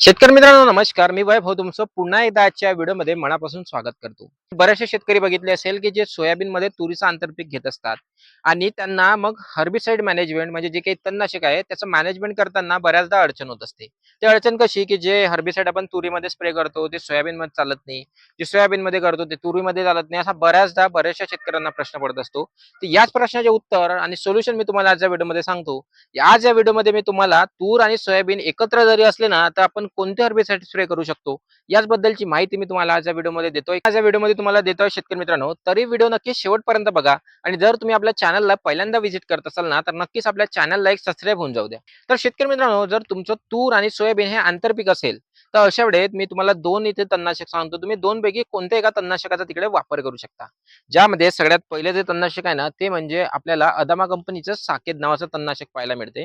शेतकरी मित्रांनो नमस्कार. मी वैभव तुमचं पुन्हा एकदा आजच्या व्हिडिओमध्ये मनापासून स्वागत करतो. बरेचसे शेतकरी बघितले असेल की जे सोयाबीनमध्ये तुरीचं आंतरपीक घेत असतात आणि त्यांना मग हर्बिसाइड मॅनेजमेंट म्हणजे जे काही तणनाशक आहे त्याचं मॅनेजमेंट करताना बऱ्याचदा अडचण होत असते. ते अडचण कशी की जे हर्बिसाइड आपण तुरीमध्ये स्प्रे करतो ते सोयाबीनमध्ये चालत नाही. जे सोयाबीन मध्ये करतो ते तुरीमध्ये चालत नाही. असा बऱ्याचदा बऱ्याचशा शेतकऱ्यांना प्रश्न पडत असतो. तर याच प्रश्नाचे उत्तर आणि सोल्युशन मी तुम्हाला आज या व्हिडिओमध्ये सांगतो. आज या व्हिडिओमध्ये मी तुम्हाला तूर आणि सोयाबीन एकत्र जरी असले ना तर आपण कोणते हर्बिसाइड स्प्रे करू शकतो? याचबद्दलची माहिती मी तुम्हाला आज व्हिडिओमध्ये देतोय. आजच्या व्हिडिओमध्ये तुम्हाला देतोय शेतकरी मित्रांनो तरी व्हिडिओ नक्की शेवटपर्यंत बघा. आणि जर तुम्ही आपल्या चॅनलला पहिल्यांदा व्हिजिट करत असाल ना तर नक्कीच आपल्या चॅनलला एक सबस्क्राईब होऊन जाऊ द्या. तर शेतकरी मित्रांनो जर तुमचं तूर आणि सोयाबीन हे आंतरपीक असेल तर अशा वेळेत मी तुम्हाला दोन इथे तणनाशक सांगतो. तुम्ही दोन पैकी कोणत्या एका तणनाशकाचा तिकडे वापर करू शकता? ज्यामध्ये सगळ्यात पहिले जे तणनाशक आहे ना ते म्हणजे आपल्याला अदामा कंपनीचं साकेत नावाचं तणनाशक पाहायला मिळते.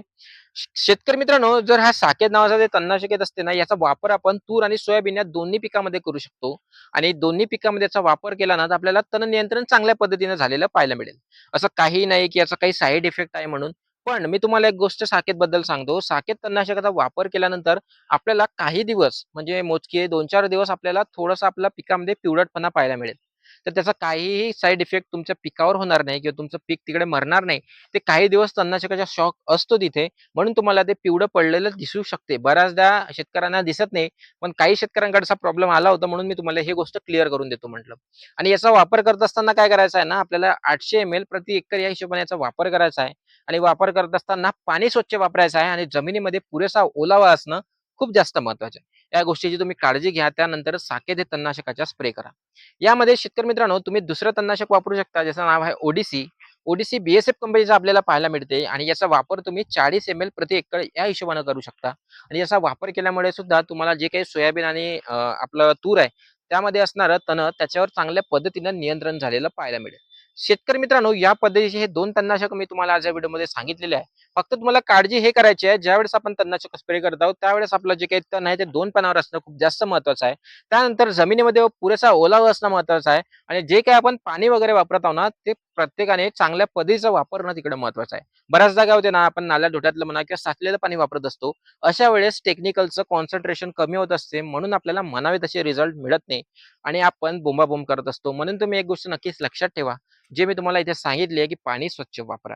शेतकरी मित्रांनो जर हा साकेत नावाचा जे तणनाशक येत असते ना याचा वापर आपण तूर आणि सोयाबीन या दोन्ही पिकामध्ये करू शकतो. आणि दोन्ही पिकामध्ये याचा वापर केला ना तर आपल्याला तण नियंत्रण चांगल्या पद्धतीने झालेलं पाहायला मिळेल. असं काही नाही की याचा काही साईड इफेक्ट आहे म्हणून. पण मी तुम्हाला एक गोष्ट साकेत बद्दल सांगतो. साकेत तणनाशकाचा वापर केल्यानंतर आपल्याला काही दिवस म्हणजे मोजके दोन चार दिवस आपल्याला थोडंसं आपल्या पिकामध्ये पिवळटपणा पाहायला मिळेल. तर त्याचा काहीही साईड इफेक्ट तुमच्या पिकावर होणार नाही किंवा तुमचं पीक तिकडे मरणार नाही. ते काही दिवस तणनाशकाचा शॉक असतो तिथे म्हणून तुम्हाला ते पिवळं पडलेलं दिसू शकते. बऱ्याचदा शेतकऱ्यांना दिसत नाही पण काही शेतकऱ्यांकडे असा प्रॉब्लेम आला होता म्हणून मी तुम्हाला ही गोष्ट क्लिअर करून देतो म्हटलं. आणि याचा वापर करत असताना काय करायचं आहे ना आपल्याला आठशे एम एल प्रति एकर या हिशोबाने याचा वापर करायचा आहे. आणि वापर करत असताना पाणी स्वच्छ वापरायचं आहे आणि जमिनीमध्ये पुरेसा ओलावा असणं खूप जास्त महत्वाचं आहे. या गोष्टीची तुम्ही काळजी घ्या त्यानंतर साकेत हे तणनाशकाचा स्प्रे करा. यामध्ये शेतकरी मित्रांनो तुम्ही दुसरं तणनाशक वापरू शकता ज्याचं नाव आहे ओडीसी. ओडीसी बीएसएफ कंपनीचा आपल्याला पाहायला मिळते आणि याचा वापर तुम्ही चाळीस एम एल प्रति एकर या हिशोबाने करू शकता. आणि याचा वापर केल्यामुळे सुद्धा तुम्हाला जे काही सोयाबीन आणि आपलं तूर आहे त्यामध्ये असणारं तण त्याच्यावर चांगल्या पद्धतीनं नियंत्रण झालेलं पाहायला मिळेल. शेतकरी मित्रांनो या पद्धतीचे हे दोन तणनाशक मी तुम्हाला आज या व्हिडिओमध्ये सांगितलेले आहे. फक्त तुम्हाला काळजी हे करायची आहे ज्यावेळेस आपण तणनाशक स्प्रे करत आहोत त्यावेळेस आपलं जे काही तण आहे ते दोन पानावर असणं खूप जास्त महत्वाचं आहे. त्यानंतर जमिनीमध्ये पुरेसा ओलावा असणं महत्वाचं आहे आणि जे काही आपण पाणी वगैरे वापरत आहोत ना ते प्रत्येकाने चांगल्या पद्धतीचं वापरणं तिकडे महत्वाचं आहे. बऱ्याचदा काय होते ना आपण नाल्या धोट्यातलं म्हणा किंवा साचलेलं पाणी वापरत असतो अशा वेळेस टेक्निकलचं कॉन्सन्ट्रेशन कमी होत असते म्हणून आपल्याला म्हणावे तसे रिझल्ट मिळत नाही. आणि आपण बोंबाबोंब करत असतो. म्हणून तुम्ही एक गोष्ट नक्कीच लक्षात ठेवा जे मी तुम्हाला इथे सांगितले आहे की पाणी स्वच्छ वापरा.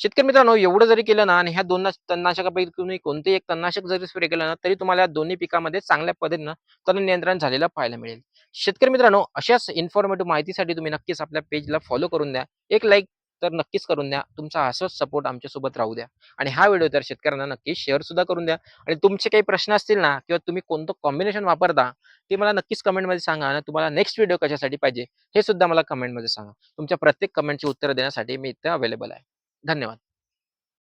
शेतकरी मित्रांनो एवढं जरी केलं ना आणि ह्या दोन तणनाशकापैकी तुम्ही कोणतेही एक तणनाशक जरी स्प्रे केलं ना तरी तुम्हाला या दोन्ही पिकामध्ये चांगल्या पद्धतीनं तण नियंत्रण झालेलं पाहायला मिळेल. शेतकरी मित्रांनो अशाच इन्फॉर्मेटिव्ह माहितीसाठी तुम्ही नक्कीच आपल्या पेजला फॉलो करून द्या. एक लाईक तर नक्कीच करून द्या. तुमचा असंच सपोर्ट आमच्यासोबत राहू द्या. आणि हा व्हिडिओ तर शेतकऱ्यांना नक्की शेअर सुद्धा करून द्या. आणि तुमचे काही प्रश्न असतील ना किंवा तुम्ही कोणतं कॉम्बिनेशन वापरता ते मला नक्कीच कमेंटमध्ये सांगा आणि तुम्हाला नेक्स्ट व्हिडिओ कशासाठी पाहिजे हे सुद्धा मला कमेंटमध्ये सांगा. तुमच्या प्रत्येक कमेंटची उत्तर देण्यासाठी मी इथे अवेलेबल आहे. धन्यवाद.